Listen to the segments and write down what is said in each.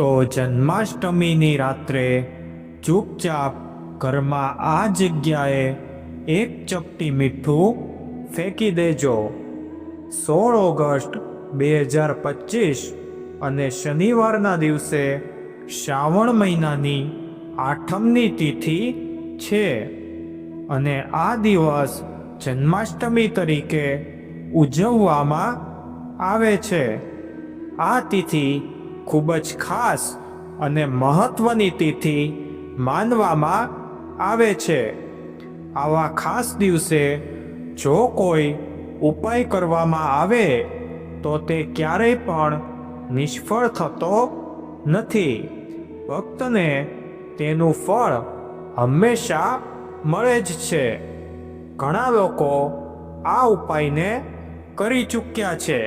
તો જન્માષ્ટમીની રાત્રે ચૂપચાપ ઘરમાં આ જગ્યાએ એક ચપટી મીઠું ફેંકી દેજો. સોળ ઓગસ્ટ બે હજાર પચીસ અને શનિવારના દિવસે શ્રાવણ મહિનાની આઠમની તિથિ છે અને આ દિવસ જન્માષ્ટમી તરીકે ઉજવવામાં આવે છે. આ તિથિ ખૂબ જ ખાસ અને મહત્વની તિથિ માનવામાં આવે છે. આવા ખાસ દિવસે જો કોઈ ઉપાય કરવામાં આવે, તો તે ક્યારેય પણ નિષ્ફળ થતો નથી. ભક્તને તેનું ફળ હંમેશા મળે જ છે. ઘણા લોકો આ ઉપાયને કરી ચૂક્યા છે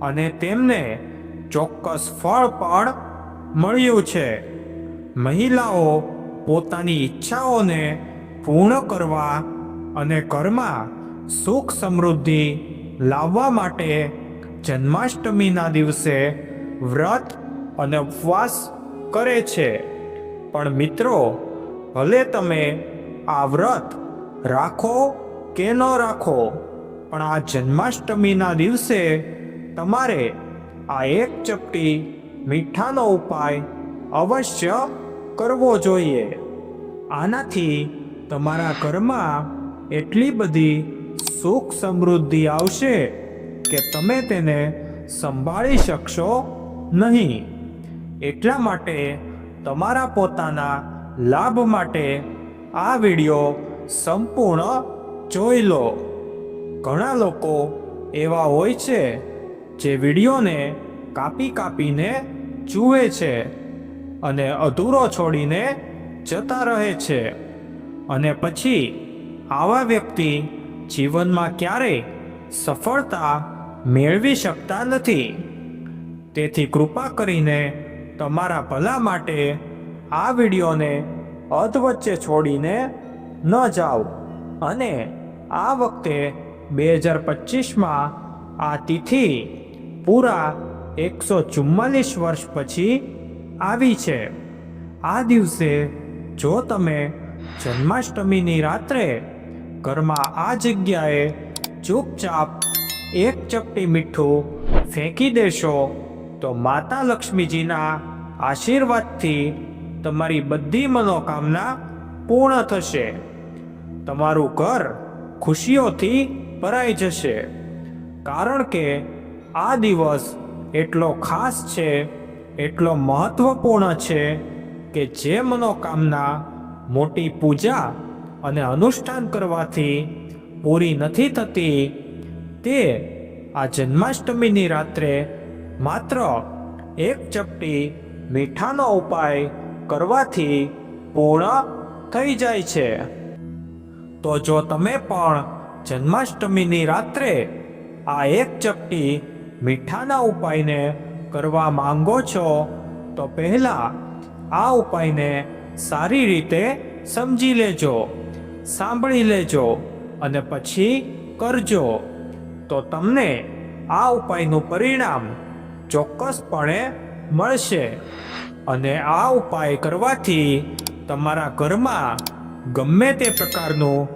અને તેમને ચોક્કસ ફળ પણ મળ્યું છે. મહિલાઓ પોતાની ઈચ્છાઓને પૂર્ણ કરવા અને ઘરમાં સુખ સમૃદ્ધિ લાવવા માટે જન્માષ્ટમીના દિવસે વ્રત અને ઉપવાસ કરે છે. પણ મિત્રો, ભલે તમે આ વ્રત રાખો કે ન રાખો, પણ આ જન્માષ્ટમીના દિવસે તમારે આ એક ચપટી મીઠાનો ઉપાય અવશ્ય કરવો જોઈએ. આનાથી તમારા ઘરમાં એટલી બધી સુખ સમૃદ્ધિ આવશે કે તમે તેને સંભાળી શકશો નહીં. એટલા માટે તમારા પોતાના લાભ માટે આ વિડિયો સંપૂર્ણ જોઈ લો. ઘણા લોકો એવા હોય છે જે વિડીયોને કાપી કાપીને જુએ છે અને અધૂરો છોડીને જતા રહે છે. અને પછી આવા વ્યક્તિ જીવનમાં ક્યારેય સફળતા મેળવી શકતા નથી. તેથી કૃપા કરીને તમારા ભલા માટે આ વિડીયોને અધ વચ્ચે છોડીને ન જાઓ. અને આ વખતે બે હજાર પચીસમાં આ તિથિ પૂરા એકસો ચુમ્માલીસ વર્ષ પછી આવી છે. આ દિવસે જો તમે જન્માષ્ટમીની રાત્રે ઘરમાં આ જગ્યાએ ચૂપચાપ એક ચપટી મીઠું ફેંકી દેશો, તો માતા લક્ષ્મીજીના આશીર્વાદથી તમારી બધી મનોકામના પૂર્ણ થશે. તમારું ઘર ખુશીઓથી ભરાઈ જશે. કારણ કે આ દિવસ એટલો ખાસ છે, એટલો મહત્વપૂર્ણ છે કે જે મનોકામના મોટી પૂજા અને અનુષ્ઠાન કરવાથી પૂરી નથી થતી. તે આ જન્માષ્ટમીની રાત્રે માત્ર એક ચપટી મીઠાનો ઉપાય કરવાથી પૂર્ણ થઈ જાય છે. તો જો તમે પણ જન્માષ્ટમીની રાત્રે આ એક ચપટી મીઠાના ઉપાયને કરવા માંગો છો, તો પહેલા આ ઉપાયને સારી રીતે સમજી લેજો, સાંભળી લેજો અને પછી કરજો. તો તમને આ ઉપાયનું પરિણામ ચોક્કસપણે મળશે અને આ ઉપાય કરવાથી તમારા ઘરમાં ગમે તે પ્રકારનું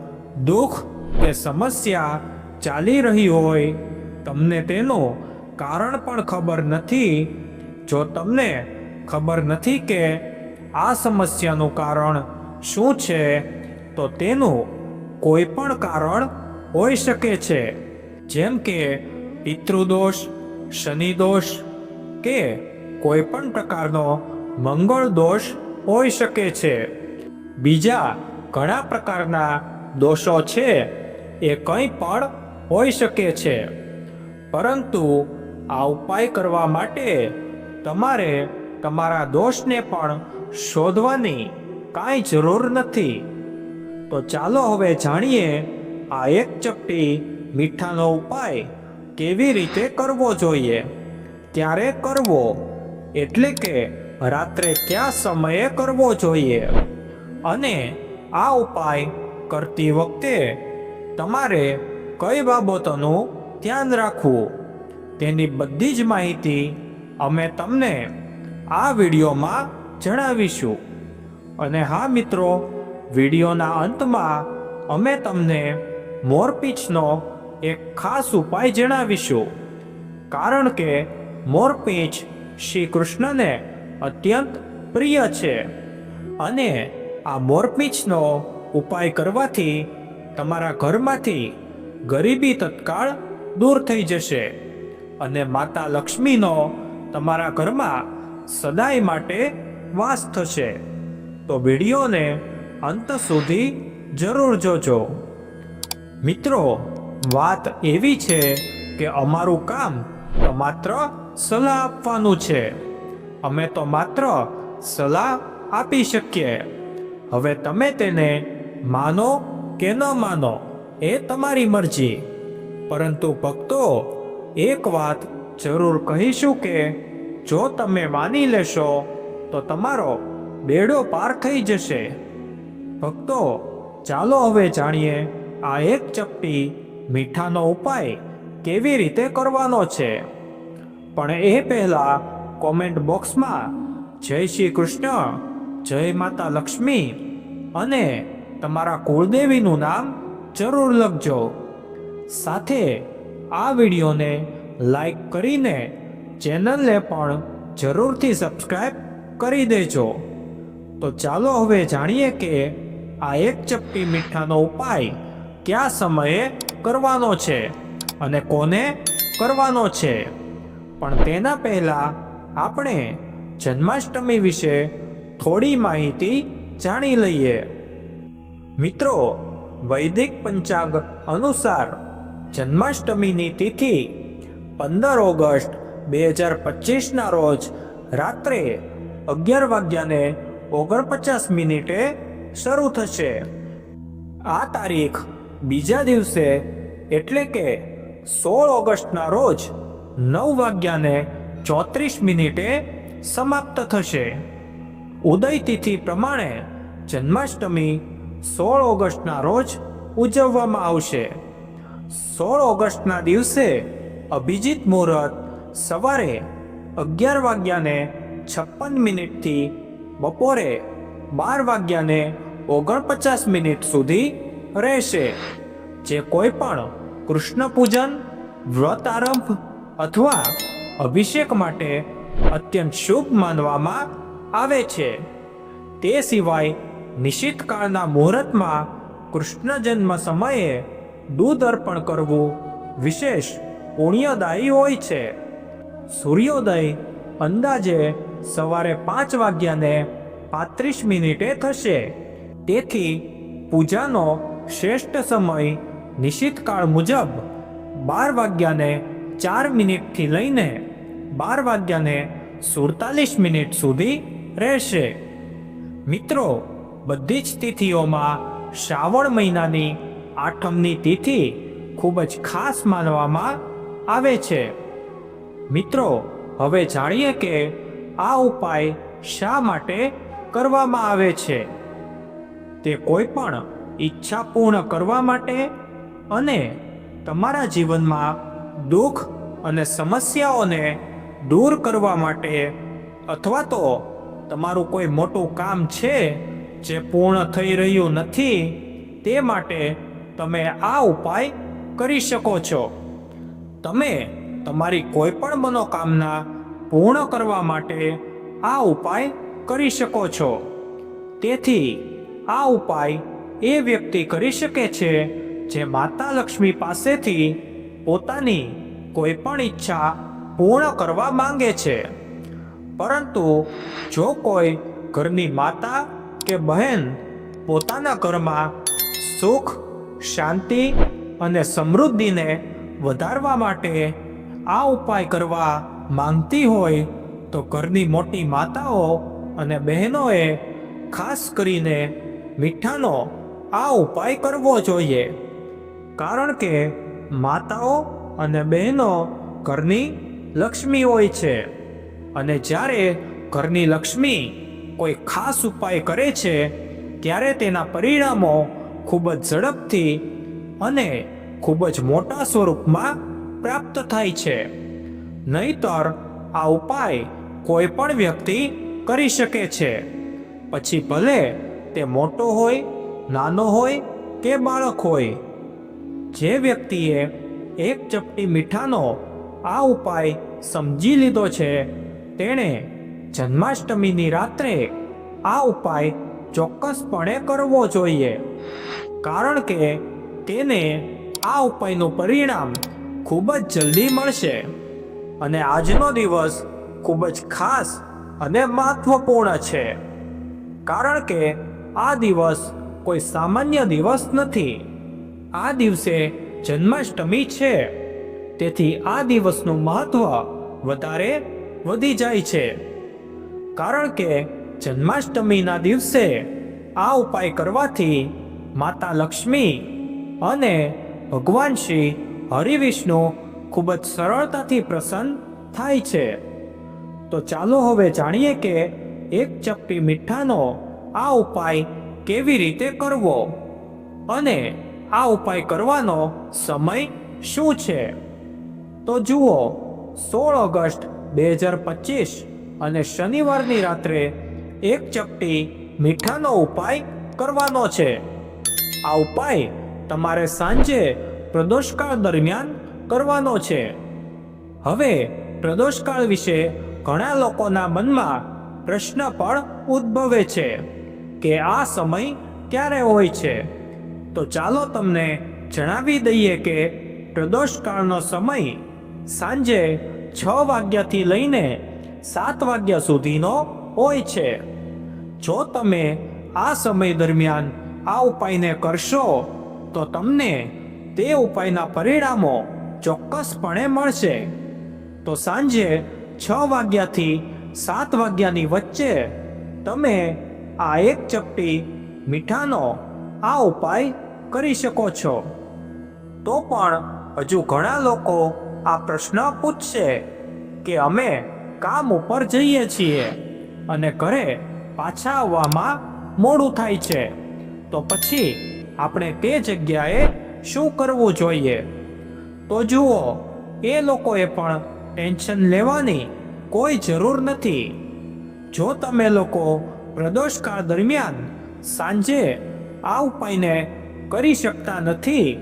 દુઃખ કે સમસ્યા ચાલી રહી હોય, તમને તેનું કારણ પણ ખબર નથી. જો તમને ખબર નથી કે આ સમસ્યાનું કારણ શું છે, તો તેનું કોઈ પણ કારણ હોઈ શકે છે. જેમ કે પિતૃદોષ, શનિદોષ કે કોઈ પણ પ્રકારનો મંગળ દોષ હોઈ શકે છે. બીજા ઘણા પ્રકારના દોષો છે, એ કંઈ પણ હોઈ શકે છે. પરંતુ આ ઉપાય કરવા માટે તમારે તમારા દોષને પણ શોધવાની કાંઈ જરૂર નથી. તો ચાલો હવે જાણીએ આ એક ચપટી મીઠાનો ઉપાય કેવી રીતે કરવો જોઈએ. ક્યારે કરવો? એટલે કે રાત્રે કયા સમયે કરવો જોઈએ? અને આ ઉપાય કરતી વખતે તમારે કઈ બાબતોનું ધ્યાન રાખવું? તેની બધી જ માહિતી અમે તમને આ વિડીયોમાં જણાવીશું. અને હા મિત્રો, વિડીયોના અંતમાં અમે તમને મોરપીંછનો એક ખાસ ઉપાય જણાવીશું. કારણ કે મોરપીંછ શ્રી કૃષ્ણને અત્યંત પ્રિય છે. અને આ મોરપીંછનો ઉપાય કરવાથી તમારા ઘરમાંથી ગરીબી તત્કાળ દૂર થઈ જશે. અને માતા લક્ષ્મીનો તમારા ઘરમાં સદાય માટે વાસ થશે. તો વિડીયોને અંત સુધી જરૂર જોજો. મિત્રો, વાત એવી છે કે અમારું કામ તો માત્ર સલાહ આપવાનું છે. અમે તો માત્ર સલાહ આપી શકીએ. હવે તમે તેને માનો કે ન માનો એ તમારી મરજી. પરંતુ ભક્તો એક વાત જરૂર કહીશું કે જો તમે માની લેશો, તો તમારો બેડો પાર થઈ જશે. ભક્તો, ચાલો હવે જાણીએ આ એક ચપટી મીઠાનો ઉપાય કેવી રીતે કરવાનો છે. પણ એ પહેલા કોમેન્ટ બોક્સમાં જય શ્રી કૃષ્ણ, જય માતા લક્ષ્મી અને તમારા કુળદેવીનું નામ જરૂર લખજો. સાથે આ વિડીયોને લાઈક કરીને ચેનલને પણ જરૂરથી સબસ્ક્રાઈબ કરી દેજો. તો ચાલો હવે જાણીએ કે આ એક ચપટી મીઠાનો ઉપાય કયા સમયે કરવાનો છે અને કોને કરવાનો છે. પણ તેના પહેલા આપણે જન્માષ્ટમી વિશે થોડી માહિતી જાણી લઈએ. મિત્રો, વૈદિક પંચાંગ અનુસાર જન્માષ્ટમીની તિથિ પંદર ઓગસ્ટ બે હજાર પચીસના રોજ રાત્રે અગિયાર વાગ્યાને ઓગણપચાસ મિનિટે શરૂ થશે. આ તારીખ બીજા દિવસે એટલે કે સોળ ઓગસ્ટના રોજ નવ વાગ્યાને ચોત્રીસ મિનિટે સમાપ્ત થશે. ઉદય તિથિ પ્રમાણે જન્માષ્ટમી સોળ ઓગસ્ટના રોજ ઉજવવામાં આવશે. સોળ ઓગસ્ટના દિવસે અભિજીત મુહૂર્ત સવારે અગિયાર વાગ્યાને છપ્પન મિનિટથી બપોરે બાર વાગ્યાને ઓગણપચાસ મિનિટ સુધી રહેશે. જે કોઈ પણ કૃષ્ણ પૂજન, વ્રત આરંભ અથવા અભિષેક માટે અત્યંત શુભ માનવામાં આવે છે. તે સિવાય નિશ્ચિત કાળના મુહૂર્તમાં કૃષ્ણ જન્મ સમયે દૂધ અર્પણ કરવું વિશેષ પુણ્યદાયી હોય છે. સૂર્યોદય અંદાજે સવારે પાંચ વાગ્યાને પાંત્રીસ મિનિટે થશે. તેથી પૂજાનો શ્રેષ્ઠ સમય નિશ્ચિત કાળ મુજબ બાર વાગ્યાને ચાર મિનિટથી લઈને બાર વાગ્યાને સુડતાલીસ મિનિટ સુધી રહેશે. મિત્રો, બધી જ તિથિઓમાં શ્રાવણ મહિનાની આઠમની તિથિ ખૂબ જ ખાસ માનવામાં આવે છે. મિત્રો, હવે જાણીએ કે આ ઉપાય શા માટે કરવામાં આવે છે? તે કોઈ પણ ઈચ્છા પૂર્ણ કરવા માટે અને તમારા જીવનમાં દુઃખ અને સમસ્યાઓને દૂર કરવા માટે અથવા તો તમારું કોઈ મોટું કામ છે જે પૂર્ણ થઈ રહ્યું નથી, તે માટે તમે આ ઉપાય કરી શકો છો. તમે તમારી કોઈ પણ મનોકામના પૂર્ણ કરવા માટે આ ઉપાય કરી શકો છો. તેથી આ ઉપાય એ વ્યક્તિ કરી શકે છે જે માતા લક્ષ્મી પાસેથી પોતાની કોઈ પણ ઈચ્છા પૂર્ણ કરવા માંગે છે. પરંતુ જો કોઈ ઘરની માતા કે બહેન પોતાના ઘરમાં સુખ શાંતિ અને સમૃદ્ધિને વધારવા માટે આ ઉપાય કરવા માંગતી હોય તો ઘરની મોટી માતાઓ અને બહેનોએ ખાસ કરીને મીઠાનો આ ઉપાય કરવો જોઈએ. કારણ કે માતાઓ અને બહેનો ઘરની લક્ષ્મી હોય છે અને જ્યારે ઘરની લક્ષ્મી કોઈ ખાસ ઉપાય કરે છે, ત્યારે તેના પરિણામો ખૂબ જ ઝડપથી અને ખૂબ જ મોટા સ્વરૂપમાં પ્રાપ્ત થાય છે. નહીતર આ ઉપાય કોઈ પણ વ્યક્તિ કરી શકે છે. પછી ભલે તે મોટો હોય, નાનો હોય કે બાળક હોય, જે વ્યક્તિએ એક ચપટી મીઠાનો આ ઉપાય સમજી લીધો છે, તેણે જન્માષ્ટમીની રાત્રે આ ઉપાય ચોક્કસપણે કરવો જોઈએ. કારણ કે તેને આ ઉપાયનું પરિણામ ખૂબ જ જલ્દી મળશે. અને આજનો દિવસ ખૂબ જ ખાસ અને મહત્વપૂર્ણ છે. કારણ કે આ દિવસ કોઈ સામાન્ય દિવસ નથી. આ દિવસે જન્માષ્ટમી છે. તેથી આ દિવસનું મહત્વ વધારે વધી જાય છે. કારણ કે જન્માષ્ટમીના દિવસે આ ઉપાય કરવાથી માતા લક્ષ્મી અને ભગવાન શ્રી હરિવિષ્ણુ ખૂબ જ સરળતાથી પ્રસન્ન થાય છે. તો ચાલો હવે જાણીએ કે એક ચપટી મીઠાનો આ ઉપાય કેવી રીતે કરવો અને આ ઉપાય કરવાનો સમય શું છે? તો જુઓ, સોળ ઓગસ્ટ બે હજાર પચીસ અને શનિવારની રાત્રે એક ચપટી મીઠાનો ઉપાય કરવાનો છે. આ ઉપાય તમારે સાંજે પ્રદોષકાળ દરમિયાન કરવાનો છે. હવે પ્રદોષકાળ વિશે ઘણા લોકોના મનમાં પ્રશ્ન પણ ઉદ્ભવે છે કે આ સમય ક્યારે હોય છે. તો ચાલો તમને જણાવી દઈએ કે પ્રદોષકાળનો સમય સાંજે છ વાગ્યાથી લઈને સાત વાગ્યા સુધીનો હોય છે. જો તમે આ સમય દરમિયાન આ ઉપાયને કરશો, તો તમને તે ઉપાયના પરિણામો ચોક્કસપણે મળશે. તો સાંજે છ વાગ્યાથી સાત વાગ્યાની વચ્ચે તમે આ એક ચપટી મીઠાનો આ ઉપાય કરી શકો છો. તો પણ હજુ ઘણા લોકો આ પ્રશ્ન પૂછશે કે અમે કામ ઉપર જઈએ છીએ અને ઘરે પાછા આવવામાં મોડું થાય છે. તો પછી આપણે તે જગ્યાએ શું કરવું જોઈએ? તો જુઓ, એ લોકોએ પણ ટેન્શન લેવાની કોઈ જરૂર નથી. જો તમે લોકો પ્રદોષકાળ દરમિયાન સાંજે આ ઉપાયને કરી શકતા નથી,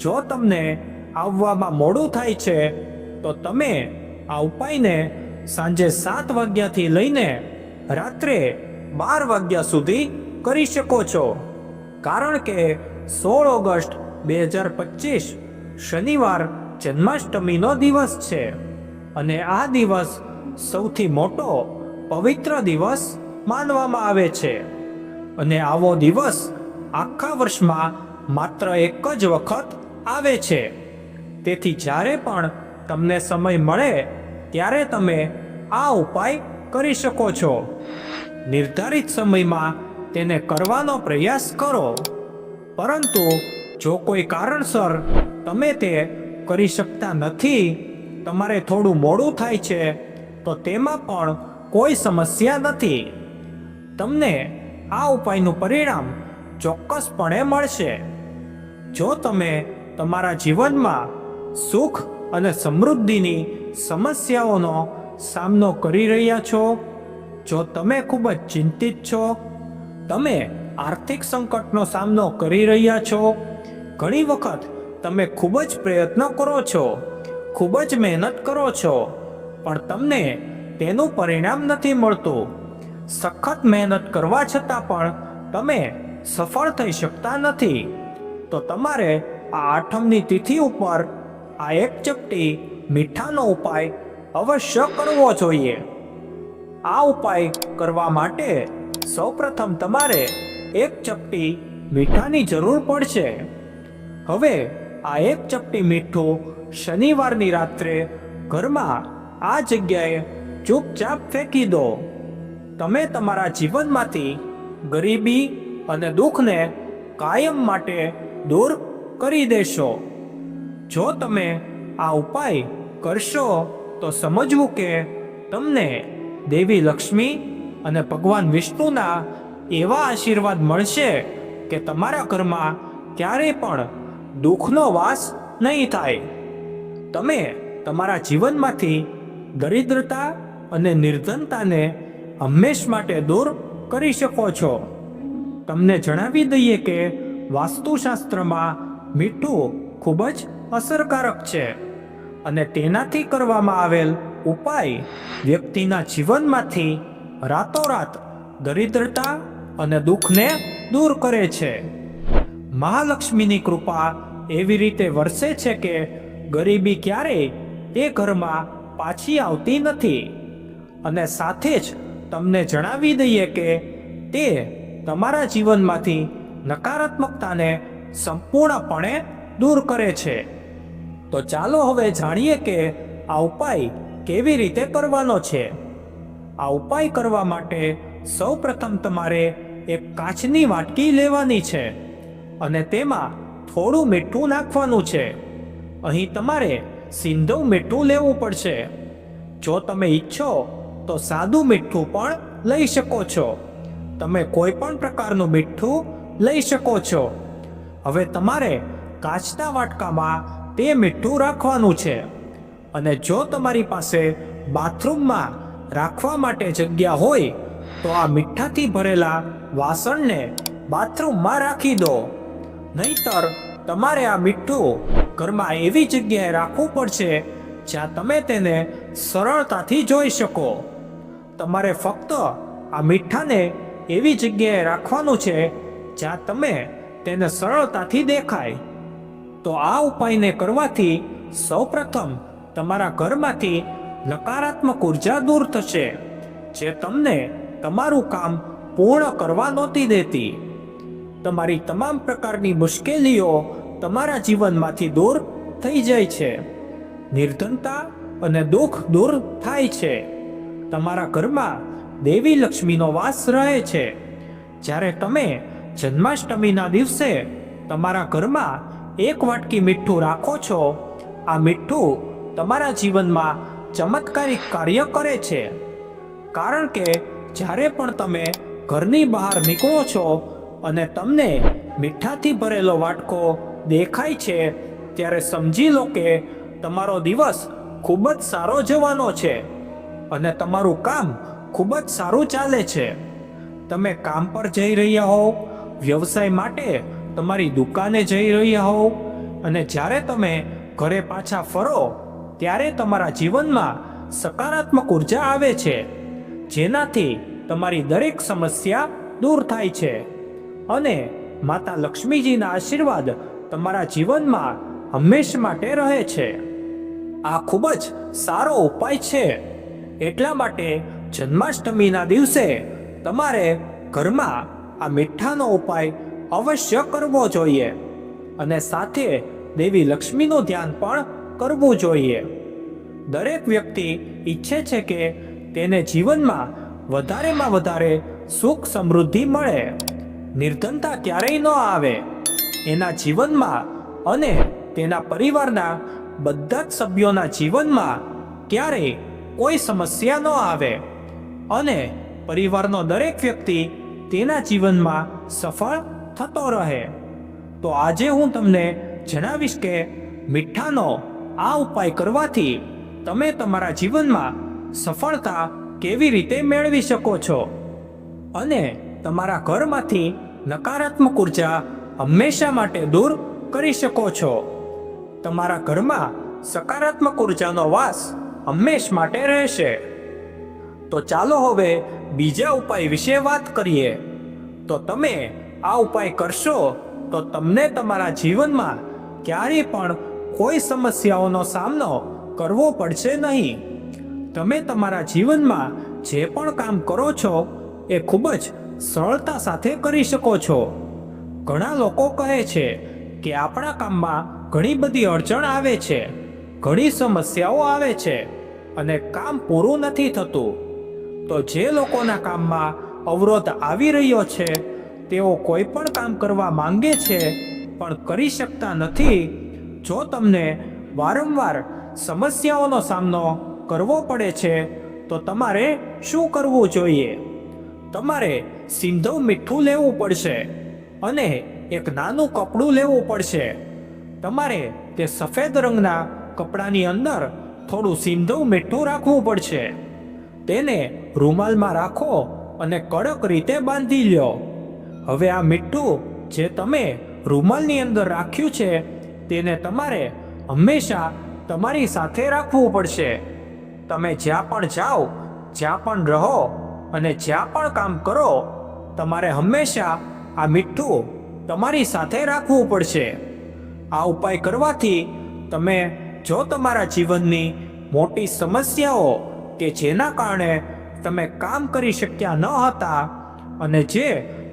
જો તમને આવવામાં મોડું થાય છે, તો તમે આ ઉપાયને સાંજે સાત વાગ્યાથી લઈને રાત્રે બાર વાગ્યા સુધી કરી શકો છો. કારણ કે સોળ ઓગસ્ટ બે હજાર પચીસ શનિવાર જન્માષ્ટમીનો દિવસ છે અને આ દિવસ સૌથી મોટો પવિત્ર દિવસ માનવામાં આવે છે. અને આવો દિવસ આખા વર્ષમાં માત્ર એક જ વખત આવે છે. તેથી જ્યારે પણ તમને સમય મળે, ત્યારે તમે આ ઉપાય કરી શકો છો. નિર્ધારિત સમયમાં તેને કરવાનો પ્રયાસ કરો. પરંતુ જો કોઈ કારણસર તમે તે કરી શકતા નથી, તમારે થોડું મોડું થાય છે, તો તેમાં પણ કોઈ સમસ્યા નથી. તમને આ ઉપાયનું પરિણામ ચોક્કસપણે મળશે. જો તમે તમારા જીવનમાં સુખ અને સમૃદ્ધિની સમસ્યાઓનો સામનો કરી રહ્યા છો, જો તમે ખૂબ જ ચિંતિત છો તમે આર્થિક સંકટનો સામનો કરી રહ્યા છો? ઘણી વખત તમે ખૂબ જ પ્રયત્ન કરો છો, ખૂબ જ મહેનત કરો છો, પણ તમને તેનું પરિણામ નથી મળતું. સખત મહેનત કરવા છતાં પણ તમે સફળ થઈ શકતા નથી. તો તમારે આ આઠમની તિથિ ઉપર આ એક ચપટી મીઠાનો ઉપાય અવશ્ય કરવો જોઈએ. આ ઉપાય કરવા માટે સૌપ્રથમ તમારે એક ચપટી મીઠાની જરૂર પડશે. હવે આ એક ચપટી મીઠું શનિવારની રાત્રે ઘરમાં આ જગ્યાએ ચૂપચાપ ફેંકી દો. તમે તમારા જીવનમાંથી ગરીબી અને દુઃખને કાયમ માટે દૂર કરી દેશો. જો તમે આ ઉપાય કરશો તો સમજવું કે તમને દેવી લક્ષ્મી અને ભગવાન વિષ્ણુના એવા આશીર્વાદ મળશે કે તમારા ઘરમાં ક્યારેય પણ દુઃખનો વાસ નહીં થાય. તમે તમારા જીવનમાંથી દરિદ્રતા અને નિર્ધનતાને હંમેશ માટે દૂર કરી શકો છો. તમને જણાવી દઈએ કે વાસ્તુશાસ્ત્રમાં મીઠું ખૂબ જ અસરકારક છે અને તેનાથી કરવામાં આવેલ ઉપાય વ્યક્તિના જીવનમાંથી રાતોરાત દરિદ્રતા અને દુઃખને દૂર કરે છે. મહાલક્ષ્મીની કૃપા એવી રીતે વરસે છે કે ગરીબી ક્યારેય તે ઘરમાં પાછી આવતી નથી. અને સાથે જ તમને જણાવી દઈએ કે તે તમારા જીવનમાંથી નકારાત્મકતાને સંપૂર્ણપણે દૂર કરે છે. તો ચાલો હવે જાણીએ કે આ ઉપાય કેવી રીતે કરવાનો છે. આ ઉપાય કરવા માટે સૌપ્રથમ તમારે એક કાચની વાટકી લેવાની છે અને તેમાં થોડું મીઠું નાખવાનું છે. અહીં તમારે સિંધવ મીઠું લેવું પડશે. જો તમે ઈચ્છો તો સાદું મીઠું પણ લઈ શકો છો. તમે કોઈ પણ પ્રકારનું મીઠું લઈ શકો છો. હવે તમારે કાચના વાટકામાં તે મીઠું રાખવાનું છે. અને જો તમારી પાસે બાથરૂમમાં રાખવા માટે જગ્યા હોય, તો આ મીઠાથી ભરેલા વાસણને બાથરૂમમાં રાખી દો. નહીતર તમારે આ મીઠું ઘરમાં એવી જગ્યાએ રાખવું પડશે, જ્યાં તમે તેને સરળતાથી જોઈ શકો. તમારે ફક્ત આ મીઠાને એવી જગ્યાએ રાખવાનું છે, જ્યાં તમે તેને સરળતાથી દેખાય. તો આ ઉપાયને કરવાથી સૌપ્રથમ તમારા ઘરમાંથી નકારાત્મક ઊર્જા દૂર થશે, જે તમને તમારું કામ પૂર્ણ કરવા નહોતી દેતી. તમારી તમામ પ્રકારની મુશ્કેલીઓ તમારા જીવનમાંથી દૂર થઈ જાય છે. નિર્ધનતા અને દુઃખ દૂર થાય છે. તમારા ઘરમાં દેવી લક્ષ્મીનો વાસ રહે છે. જ્યારે તમે જન્માષ્ટમીના દિવસે તમારા ઘરમાં એક વાટકી મીઠું રાખો છો, આ મીઠું તમારા જીવનમાં ચમત્કારિક કાર્ય કરે છે. કારણ કે જ્યારે પણ તમે ઘરની બહાર નીકળો છો અને તમને મીઠાથી ભરેલો વાટકો દેખાય છે, ત્યારે સમજી લો કે તમારો દિવસ ખૂબ જ સારો જવાનો છે અને તમારું કામ ખૂબ જ સારું ચાલે છે. તમે કામ પર જઈ રહ્યા હો વ્યવસાય માટે તમારી દુકાને જઈ રહ્યા હો અને જ્યારે તમે ઘરે પાછા ફરો ત્યારે તમારા જીવનમાં સકારાત્મક ઊર્જા આવે છે, જેનાથી તમારી દરેક સમસ્યા દૂર થાય છે. અને માતા લક્ષ્મીજીના આશીર્વાદ તમારા જીવનમાં હંમેશ માટે રહે છે. આ ખૂબ જ સારો ઉપાય છે. એટલા માટે જન્માષ્ટમીના દિવસે તમારે ઘરમાં આ મીઠાનો ઉપાય અવશ્ય કરવો જોઈએ. અને સાથે દેવી લક્ષ્મીનું ધ્યાન પણ કરવું જોઈએ. દરેક વ્યક્તિ ઈચ્છે છે કે તેને જીવનમાં વધારેમાં વધારે સુખ સમૃદ્ધિ મળે. નિર્ધનતા ક્યારેય ન આવે. એના જીવનમાં અને તેના પરિવારના બધા જ સભ્યોના જીવનમાં ક્યારેય કોઈ સમસ્યા ન આવે. અને પરિવારનો દરેક વ્યક્તિ તેના જીવનમાં સફળ થતો રહે. તો આજે હું તમને જણાવીશ કે મીઠાનો આ ઉપાય કરવાથી તમે તમારા જીવનમાં સફળતા કેવી રીતે મેળવી શકો છો? અને તમારા ઘરમાંથી નકારાત્મક ઊર્જા હંમેશા માટે દૂર કરી શકો છો. તમારા ઘરમાં સકારાત્મક ઉર્જાનો વાસ હંમેશ માટે રહેશે. તો ચાલો હવે બીજા ઉપાય વિશે વાત કરીએ. તો તમે આ ઉપાય કરશો તો તમને તમારા જીવનમાં ક્યારેય પણ કોઈ સમસ્યાઓનો સામનો કરવો પડશે નહીં. તમે તમારા જીવનમાં જે પણ કામ કરો છો, એ ખૂબ જ સરળતા સાથે કરી શકો છો. ઘણા લોકો કહે છે કે આપણા કામમાં ઘણી બધી અડચણ આવે છે, ઘણી સમસ્યાઓ આવે છે અને કામ પૂરું નથી થતું. તો જે લોકોના કામમાં અવરોધ આવી રહ્યો છે, તેઓ કોઈ પણ કામ કરવા માંગે છે, પણ કરી શકતા નથી જો તમને વારંવાર સમસ્યાઓનો સામનો કરવો પડે છે, તો તમારે શું કરવું જોઈએ? તમારે સિંધવ મીઠું લેવું પડશે અને એક નાનું કપડું લેવું પડશે. તમારે તે સફેદ રંગના કપડાની અંદર થોડું સિંધવ મીઠું રાખવું પડશે. તેને રૂમાલમાં રાખો અને કડક રીતે બાંધી લ્યો. હવે આ મીઠું જે તમે રૂમાલની અંદર રાખ્યું છે તેને તમારે હંમેશા તમારી સાથે રાખવું પડશે. તમે જ્યાં પણ જાઓ, જ્યાં પણ રહો અને જ્યાં પણ કામ કરો, તમારે હંમેશા આ મીઠું તમારી સાથે રાખવું પડશે. આ ઉપાય કરવાથી તમે જો તમારા જીવનની મોટી સમસ્યાઓ કે જેના કારણે તમે કામ કરી શક્યા ન હતા અને જે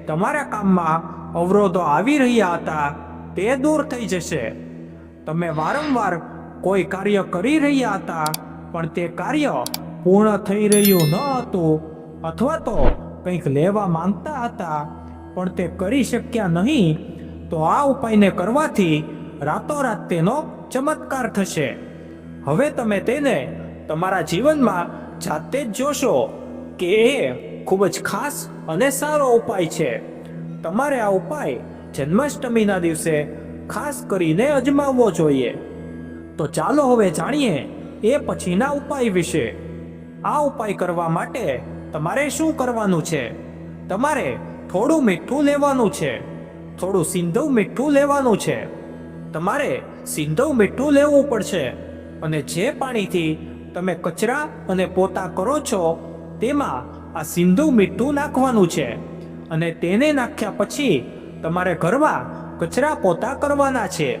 તમારા કામમાં અવરોધો આવી રહ્યા હતા, તે દૂર થઈ જશે. તમે વારંવાર કોઈ કાર્ય કરી રહ્યા હતા, પણ તે કાર્ય પૂર્ણ થઈ રહ્યું ન હતું, અથવા તો કંઈક લેવા માંગતા હતા, પણ તે કરી શક્યા નહીં, તો આ ઉપાયને કરવાથી રાતોરાત તેનો ચમત્કાર થશે. હવે તમે તેને તમારા જીવનમાં જાતે જ જોશો કે એ ખૂબ જ ખાસ અને સારો ઉપાય છે. તમારે આ ઉપાય જન્માષ્ટમીના દિવસે ખાસ કરીને અજમાવવો જોઈએ. તો ચાલો હવે જાણીએ એ પછીના ઉપાય વિશે. આ ઉપાય કરવા માટે તમારે શું કરવાનું છે? તમારે થોડું મીઠું લેવાનું છે. થોડું સિંધવ મીઠું લેવાનું છે. તમારે સિંધવ મીઠું લેવું પડશે. અને જે પાણીથી તમે કચરા અને પોતા કરો છો, તેમાં આ સિંધુ મીઠું નાખવાનું છે. અને તેને નાખ્યા પછી તમારે ઘરમાં કચરા પોતા કરવાના છે.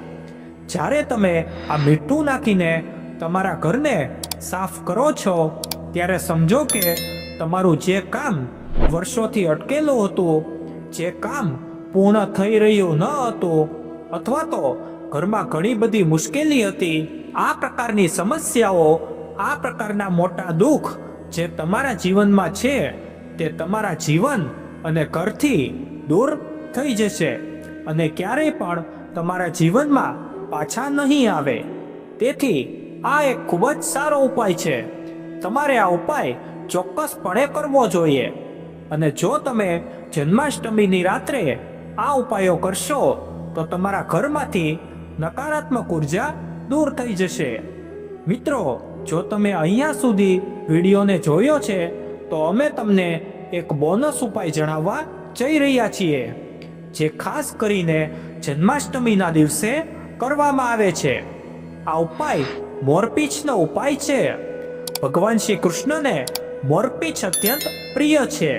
જ્યારે તમે આ મીઠું નાખીને તમારા ઘરને સાફ કરો છો, ત્યારે સમજો કે તમારું જે કામ વર્ષોથી અટકેલું હતું, જે કામ પૂર્ણ થઈ રહ્યું ન હતું, અથવા તો ઘરમાં ઘણી બધી મુશ્કેલી હતી, આ પ્રકારની સમસ્યાઓ, આ પ્રકારના મોટા દુઃખ જે તમારા જીવનમાં છે, તે તમારા જીવન અને ઘરથી દૂર થઈ જશે. અને ક્યારેય પણ તમારા જીવનમાં પાછા નહીં આવે. તેથી આ એક ખૂબ જ સારો ઉપાય છે. તમારે આ ઉપાય ચોક્કસપણે કરવો જોઈએ. અને જો તમે જન્માષ્ટમીની રાત્રે આ ઉપાયો કરશો, તો તમારા ઘરમાંથી નકારાત્મક ઊર્જા દૂર થઈ જશે. મિત્રો, જો તમે અહીંયા સુધી વિડીયોને જોયો છે, તો અમે તમને એક બોનસ ઉપાય જણાવવા જઈ રહ્યા છીએ. જે ખાસ કરીને જન્માષ્ટમીના દિવસે કરવામાં આવે છે. આ ઉપાય મોરપીંછનો ઉપાય છે. ભગવાન શ્રી કૃષ્ણને મોરપીંછ અત્યંત પ્રિય છે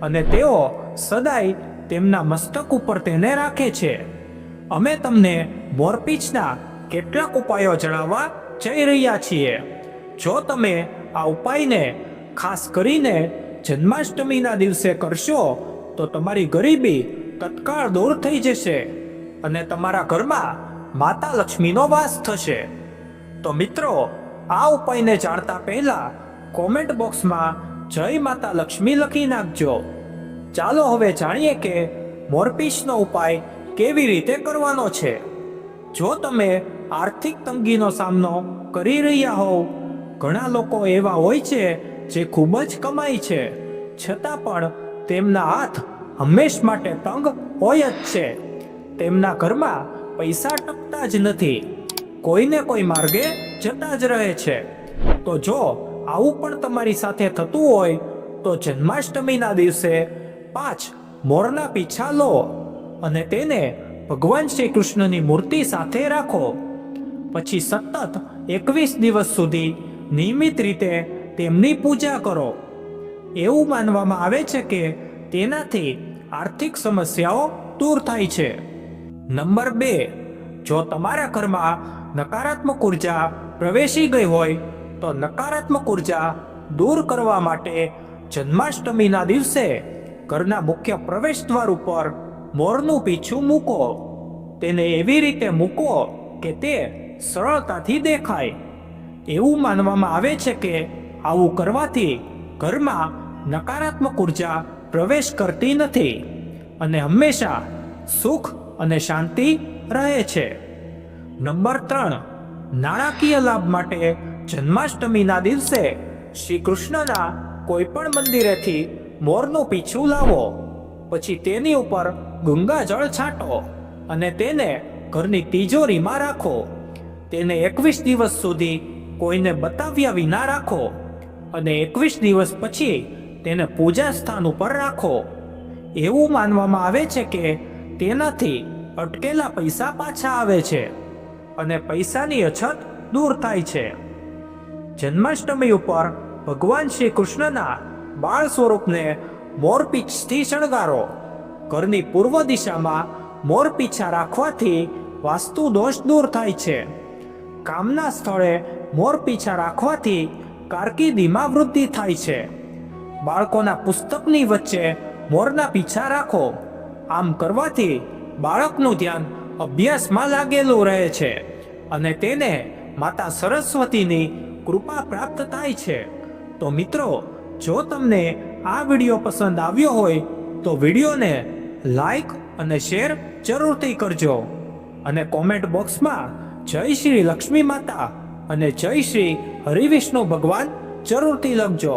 અને તેઓ સદાય તેમના મસ્તક ઉપર તેને રાખે છે. અમે તમને મોરપીંછના કેટલાક ઉપાયો જણાવવા જઈ રહ્યા છીએ. જો તમે આ ઉપાયને ખાસ કરીને જન્માષ્ટમીના દિવસે કરશો, તો તમારી ગરીબી તત્કાળ દૂર થઈ જશે અને તમારા ઘરમાં માતા લક્ષ્મીનો વાસ થશે. તો મિત્રો, આ ઉપાયને જાણતા પહેલા કોમેન્ટ બોક્સમાં જય માતા લક્ષ્મી લખી નાખજો. ચાલો હવે જાણીએ કે મોરપીસનો ઉપાય કેવી રીતે કરવાનો છે. જો તમે આર્થિક તંગીનો સામનો કરી રહ્યા હોવ, ઘણા લોકો એવા હોય છે જે ખૂબ જ કમાય છે. છતાં પણ તેમના હાથ હંમેશ માટે તંગ હોય જ છે. તેમના ઘરમાં પૈસા ટકતા જ નથી. કોઈને કોઈ માર્ગે જતા જ રહે છે. તો જો આવું પણ તમારી સાથે થતું હોય, તો જન્માષ્ટમીના દિવસે પાંચ મોરના પીછા લો અને તેને ભગવાન શ્રી કૃષ્ણની મૂર્તિ સાથે રાખો. પછી સતત એકવીસ દિવસ સુધી નિયમિત રીતે તેમની પૂજા કરો. એવું માનવામાં આવે છે કે તેનાથી આર્થિક સમસ્યાઓ દૂર થાય છે. નંબર બે, જો તમારા ઘરમાં નકારાત્મક ઊર્જા પ્રવેશી ગઈ હોય, તો નકારાત્મક ઊર્જા દૂર કરવા માટે જન્માષ્ટમીના દિવસે ઘરના મુખ્ય પ્રવેશ દ્વાર ઉપર મોરનું પીછું મૂકો. તેને એવી રીતે મૂકો કે તે સરળતાથી દેખાય. એવું માનવામાં આવે છે કે આવું કરવાથી ઘરમાં નકારાત્મક ઊર્જા પ્રવેશ કરતી નથી અને હંમેશા સુખ અને શાંતિ રહે છે. નંબર ત્રણ, નાણાકીય લાભ માટે જન્માષ્ટમીના દિવસે શ્રી કૃષ્ણના કોઈ પણ મંદિરેથી મોરનું પીછું લાવો. પછી તેની ઉપર ગંગાજળ છાંટો અને તેને ઘરની તિજોરીમાં રાખો. તેને એકવીસ દિવસ સુધી કોઈને બતાવ્યા વિના રાખો અને એકવીસ દિવસ પછી તેને પૂજા સ્થાન ઉપર રાખો. એવું માનવામાં આવે છે કે તેનાથી અટકેલા પૈસા પાછા આવે છે અને પૈસાની અછત દૂર થાય છે. જન્માષ્ટમી ઉપર ભગવાન શ્રી કૃષ્ણના બાળ સ્વરૂપને મોરપીંછથી શણગારો. ઘરની પૂર્વ દિશામાં મોરપીંછા રાખવાથી વાસ્તુ દોષ દૂર થાય છે. કામના સ્થળે મોરપીંછા રાખવાથી કારકિર્દીમાં વૃદ્ધિ થાય છે. બાળકોના પુસ્તકની વચ્ચે મોરના પીછા રાખો. આમ કરવાથી બાળકનું ધ્યાન અભ્યાસમાં લાગેલું રહે છે અને તેને માતા સરસ્વતીની કૃપા પ્રાપ્ત થાય છે. તો મિત્રો, જો તમને આ વીડિયો પસંદ આવ્યો હોય, તો વિડીયોને લાઈક અને શેર જરૂરથી કરજો અને કોમેન્ટ બોક્સમાં જય શ્રી લક્ષ્મી માતા અને જય શ્રી હરિવિષ્ણુ ભગવાન જરૂરથી લખજો.